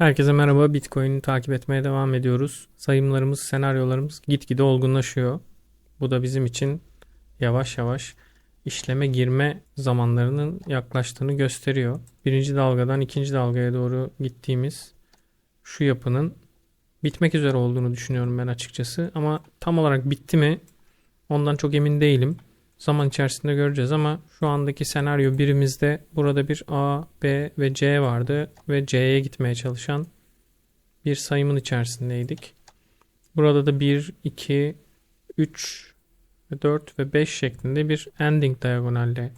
Herkese merhaba. Bitcoin'i takip etmeye devam ediyoruz. Sayımlarımız, senaryolarımız gitgide olgunlaşıyor. Bu da bizim için yavaş yavaş işleme girme zamanlarının yaklaştığını gösteriyor. Birinci dalgadan ikinci dalgaya doğru gittiğimiz şu yapının bitmek üzere olduğunu düşünüyorum ben açıkçası. Ama tam olarak bitti mi ondan çok emin değilim. Zaman içerisinde göreceğiz ama şu andaki senaryo birimizde burada bir A, B ve C vardı ve C'ye gitmeye çalışan bir sayımın içerisindeydik. Burada da 1, 2, 3 ve 4 ve 5 şeklinde bir ending diagonalde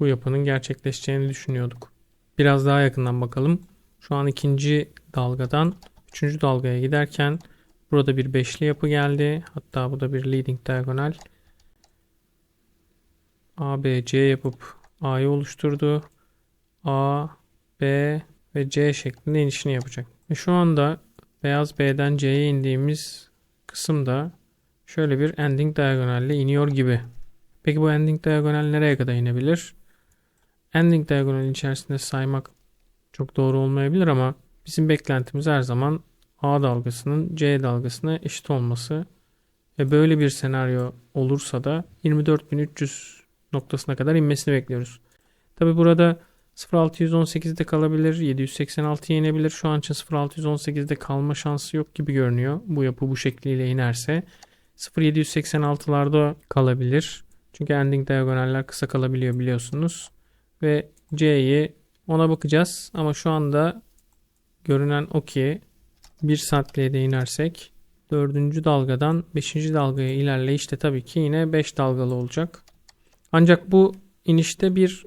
bu yapının gerçekleşeceğini düşünüyorduk. Biraz daha yakından bakalım. Şu an ikinci dalgadan üçüncü dalgaya giderken burada bir beşli yapı geldi. Hatta bu da bir leading diagonal. A, B, C yapıp A'yı oluşturdu. A, B ve C şeklinde inişini yapacak. Ve şu anda beyaz B'den C'ye indiğimiz kısımda şöyle bir ending diagonalle iniyor gibi. Peki bu ending diagonal nereye kadar inebilir? Ending diagonal içerisinde saymak çok doğru olmayabilir ama bizim beklentimiz her zaman A dalgasının C dalgasına eşit olması ve böyle bir senaryo olursa da 24.300 noktasına kadar inmesini bekliyoruz. Tabi burada 0618'de kalabilir, 786 inebilir. Şu an için 0618'de kalma şansı yok gibi görünüyor. Bu yapı bu şekliyle inerse 0786'larda kalabilir. Çünkü ending diagonaller kısa kalabiliyor biliyorsunuz. Ve C'yi ona bakacağız ama şu anda görünen o ki 1 saatliğe de inersek 4. dalgadan 5. dalgaya ilerleyişte tabii ki yine 5 dalgalı olacak. Ancak bu inişte bir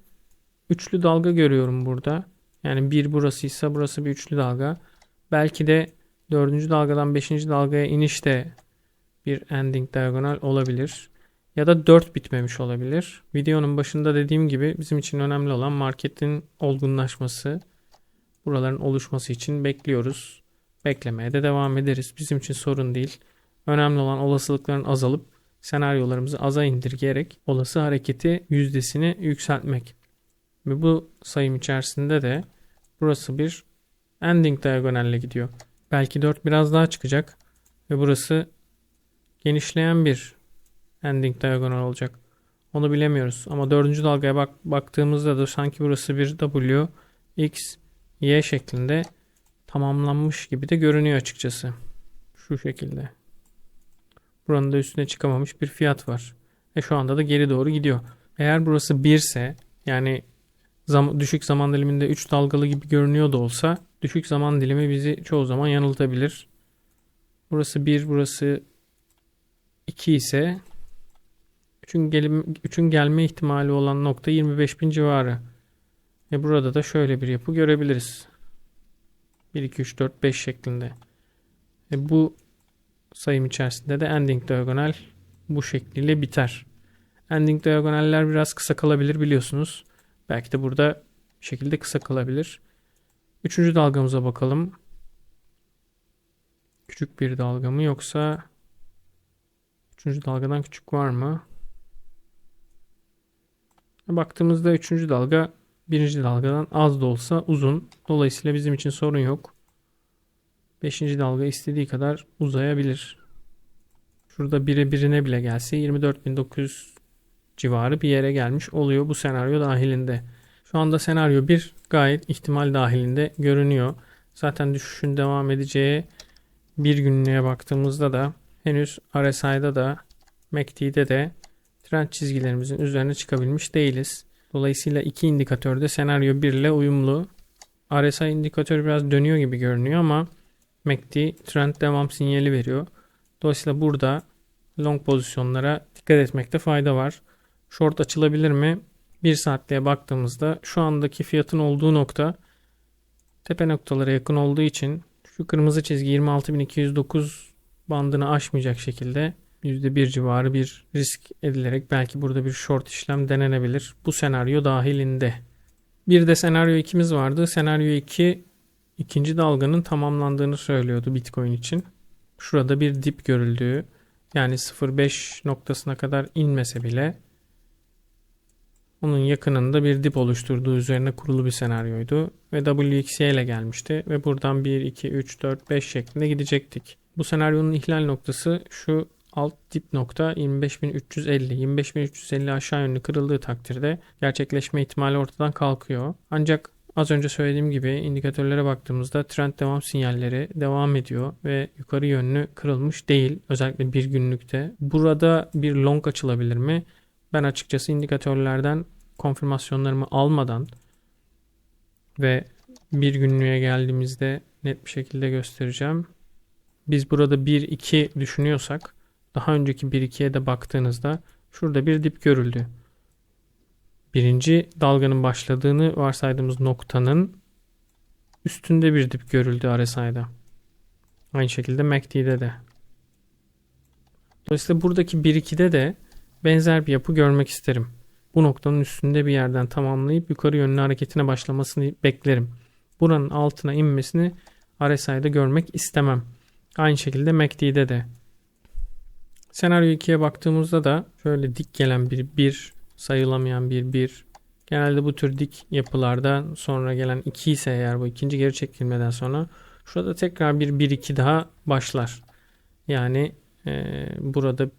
üçlü dalga görüyorum burada. Yani bir burasıysa burası bir üçlü dalga. Belki de dördüncü dalgadan beşinci dalgaya inişte bir ending diagonal olabilir. Ya da 4 bitmemiş olabilir. Videonun başında dediğim gibi bizim için önemli olan marketin olgunlaşması. Buraların oluşması için bekliyoruz. Beklemeye de devam ederiz. Bizim için sorun değil. Önemli olan olasılıkların azalıp senaryolarımızı aza indirgeyerek olası hareketi yüzdesini yükseltmek. Ve bu sayım içerisinde de burası bir ending diagonalle gidiyor. Belki 4 biraz daha çıkacak ve burası genişleyen bir ending diagonal olacak. Onu bilemiyoruz. Ama dördüncü dalgaya bak baktığımızda da sanki burası bir W, X, Y şeklinde tamamlanmış gibi de görünüyor açıkçası. Şu şekilde. Buranın da üstüne çıkamamış bir fiyat var. E şu anda da geri doğru gidiyor. Eğer burası 1 ise yani zam düşük zaman diliminde 3 dalgalı gibi görünüyor da olsa düşük zaman dilimi bizi çoğu zaman yanıltabilir. Burası 1, burası 2 ise 3'ün, gelim, 3'ün gelme ihtimali olan nokta 25 bin civarı. E burada da şöyle bir yapı görebiliriz. 1, 2, 3, 4, 5 şeklinde. E bu sayım içerisinde de ending diagonal bu şekliyle biter. Ending diagonaller biraz kısa kalabilir biliyorsunuz. Belki de burada şekilde kısa kalabilir. Üçüncü dalgamıza bakalım. Küçük bir dalga mı yoksa üçüncü dalgadan küçük var mı? Baktığımızda üçüncü dalga birinci dalgadan az da olsa uzun. Dolayısıyla bizim için sorun yok. Beşinci dalga istediği kadar uzayabilir. Şurada bire birine bile gelse 24.900 civarı bir yere gelmiş oluyor bu senaryo dahilinde. Şu anda senaryo 1 gayet ihtimal dahilinde görünüyor. Zaten düşüşün devam edeceği bir günlüğe baktığımızda da henüz RSI'da da MACD'de de trend çizgilerimizin üzerine çıkabilmiş değiliz. Dolayısıyla iki indikatörde senaryo 1 ile uyumlu. RSI indikatörü biraz dönüyor gibi görünüyor ama MACD trend devam sinyali veriyor. Dolayısıyla burada long pozisyonlara dikkat etmekte fayda var. Short açılabilir mi? 1 saatliğe baktığımızda şu andaki fiyatın olduğu nokta tepe noktalara yakın olduğu için şu kırmızı çizgi 26.209 bandını aşmayacak şekilde %1 civarı bir risk edilerek belki burada bir short işlem denenebilir. Bu senaryo dahilinde. Bir de senaryo 2'miz vardı. Senaryo 2 ikinci dalganın tamamlandığını söylüyordu Bitcoin için. Şurada bir dip görüldüğü yani 0.5 noktasına kadar inmese bile Onun yakınında bir dip oluşturduğu üzerine kurulu bir senaryoydu. Ve WXY ile gelmişti. Ve buradan 1, 2, 3, 4, 5 şeklinde gidecektik. Bu senaryonun ihlal noktası şu alt dip nokta 25.350. 25.350 aşağı yönlü kırıldığı takdirde gerçekleşme ihtimali ortadan kalkıyor. Ancak az önce söylediğim gibi indikatörlere baktığımızda trend devam sinyalleri devam ediyor ve yukarı yönlü kırılmış değil. Özellikle bir günlükte. Burada bir long açılabilir mi? Ben açıkçası indikatörlerden konfirmasyonlarımı almadan ve bir günlüğe geldiğimizde net bir şekilde göstereceğim. Biz burada 1-2 düşünüyorsak daha önceki 1-2'ye de baktığınızda şurada bir dip görüldü. Birinci dalganın başladığını varsaydığımız noktanın üstünde bir dip görüldü RSI'da. Aynı şekilde MACD'de de. Dolayısıyla buradaki 1-2'de de benzer bir yapı görmek isterim. Bu noktanın üstünde bir yerden tamamlayıp yukarı yönlü hareketine başlamasını beklerim. Buranın altına inmesini RSI'de görmek istemem. Aynı şekilde MACD'de de. Senaryo 2'ye baktığımızda da şöyle dik gelen bir 1, sayılamayan bir 1. Genelde bu tür dik yapılarda sonra gelen 2 ise eğer bu ikinci geri çekilmeden sonra şurada tekrar bir 1-2 daha başlar. Yani e, burada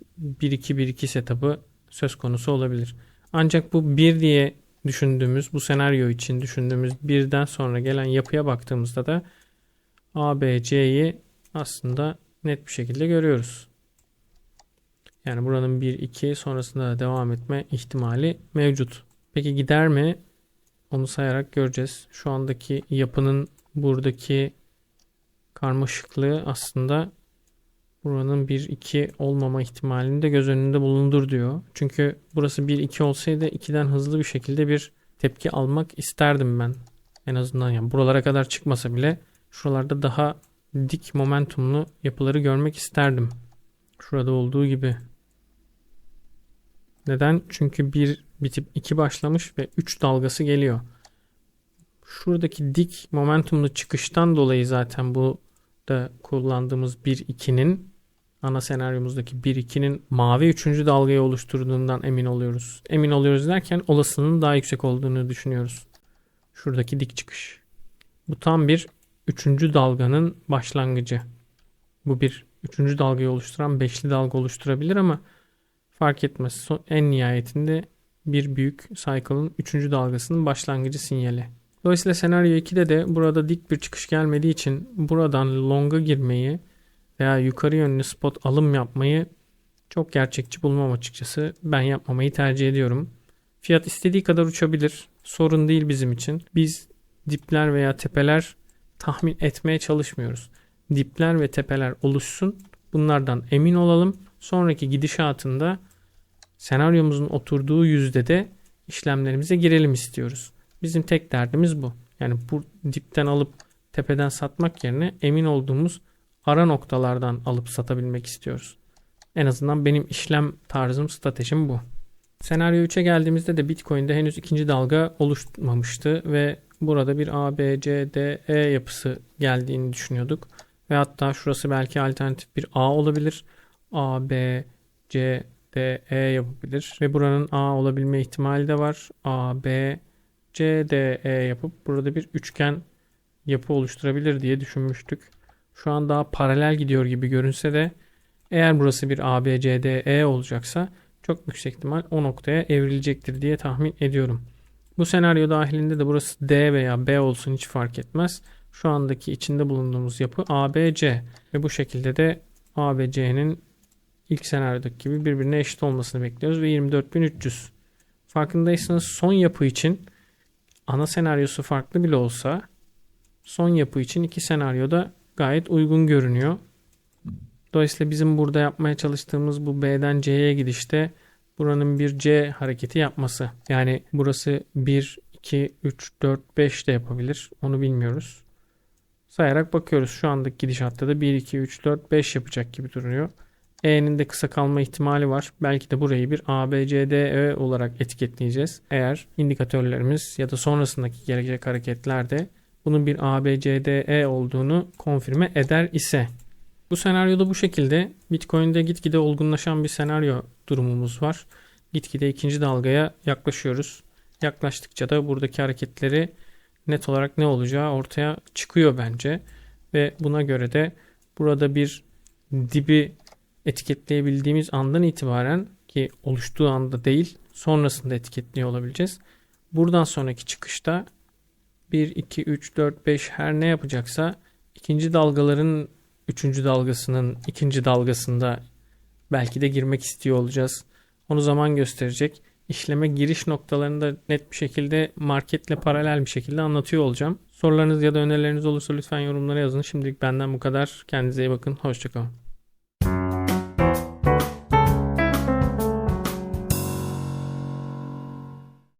1-2-1-2 setup'ı söz konusu olabilir. Ancak bu 1 diye düşündüğümüz bu senaryo için düşündüğümüz birden sonra gelen yapıya baktığımızda da A, B, C'yi aslında net bir şekilde görüyoruz. Yani buranın 1, 2 sonrasında da devam etme ihtimali mevcut. Peki gider mi? Onu sayarak göreceğiz. Şu andaki yapının buradaki karmaşıklığı aslında buranın 1-2 olmama ihtimalini de göz önünde bulundur diyor. Çünkü burası 1-2 olsaydı 2'den hızlı bir şekilde bir tepki almak isterdim ben. En azından yani buralara kadar çıkmasa bile şuralarda daha dik momentumlu yapıları görmek isterdim. Şurada olduğu gibi. Neden? Çünkü bir bitip iki başlamış ve 3 dalgası geliyor. Şuradaki dik momentumlu çıkıştan dolayı zaten bu da kullandığımız 1-2'nin ana senaryomuzdaki 1-2'nin mavi 3. dalgayı oluşturduğundan emin oluyoruz. Emin oluyoruz derken olasılığının daha yüksek olduğunu düşünüyoruz. Şuradaki dik çıkış. Bu tam bir 3. dalganın başlangıcı. Bu bir 3. dalgayı oluşturan 5'li dalga oluşturabilir ama fark etmez. En nihayetinde bir büyük cycle'ın 3. dalgasının başlangıcı sinyali. Dolayısıyla senaryo 2'de de burada dik bir çıkış gelmediği için buradan long'a girmeyi veya yukarı yönlü spot alım yapmayı çok gerçekçi bulmam açıkçası. Ben yapmamayı tercih ediyorum. Fiyat istediği kadar uçabilir. Sorun değil bizim için. Biz dipler veya tepeler tahmin etmeye çalışmıyoruz. Dipler ve tepeler oluşsun. Bunlardan emin olalım. Sonraki gidişatında senaryomuzun oturduğu yüzde de işlemlerimize girelim istiyoruz. Bizim tek derdimiz bu. Yani bu dipten alıp tepeden satmak yerine emin olduğumuz ara noktalardan alıp satabilmek istiyoruz. En azından benim işlem tarzım, stratejim bu. Senaryo 3'e geldiğimizde de Bitcoin'de henüz ikinci dalga oluşmamıştı ve burada bir A, B, C, D, E yapısı geldiğini düşünüyorduk. Ve hatta şurası belki alternatif bir A olabilir. A, B, C, D, E yapabilir. Ve buranın A olabilme ihtimali de var. A, B, C, D, E yapıp burada bir üçgen yapı oluşturabilir diye düşünmüştük. Şu an daha paralel gidiyor gibi görünse de eğer burası bir A, B, C, D, E olacaksa çok yüksek ihtimal o noktaya evrilecektir diye tahmin ediyorum. Bu senaryo dahilinde de burası D veya B olsun hiç fark etmez. Şu andaki içinde bulunduğumuz yapı ABC ve bu şekilde de ABC'nin ilk senaryodaki gibi birbirine eşit olmasını bekliyoruz ve 24.300. Farkındaysanız son yapı için ana senaryosu farklı bile olsa son yapı için iki senaryoda gayet uygun görünüyor. Dolayısıyla bizim burada yapmaya çalıştığımız bu B'den C'ye gidişte buranın bir C hareketi yapması. Yani burası 1, 2, 3, 4, 5 de yapabilir. Onu bilmiyoruz. Sayarak bakıyoruz. Şu andaki gidişatta da 1, 2, 3, 4, 5 yapacak gibi duruyor. E'nin de kısa kalma ihtimali var. Belki de burayı bir A, B, C, D, E olarak etiketleyeceğiz. Eğer indikatörlerimiz ya da sonrasındaki gelecek hareketlerde bunun bir A, B, C, D, E olduğunu konfirme eder ise bu senaryoda bu şekilde Bitcoin'de gitgide olgunlaşan bir senaryo durumumuz var. Gitgide ikinci dalgaya yaklaşıyoruz. yaklaştıkça da buradaki hareketleri net olarak ne olacağı ortaya çıkıyor bence. Ve buna göre de burada bir dibi etiketleyebildiğimiz andan itibaren ki oluştuğu anda değil sonrasında etiketliyor olabileceğiz. Buradan sonraki çıkışta 1, 2, 3, 4, 5 her ne yapacaksa ikinci dalgaların üçüncü dalgasının ikinci dalgasında belki de girmek istiyor olacağız. Onu zaman gösterecek. İşleme giriş noktalarını da net bir şekilde marketle paralel bir şekilde anlatıyor olacağım. Sorularınız ya da önerileriniz olursa lütfen yorumlara yazın. Şimdilik benden bu kadar. Kendinize iyi bakın. Hoşçakalın.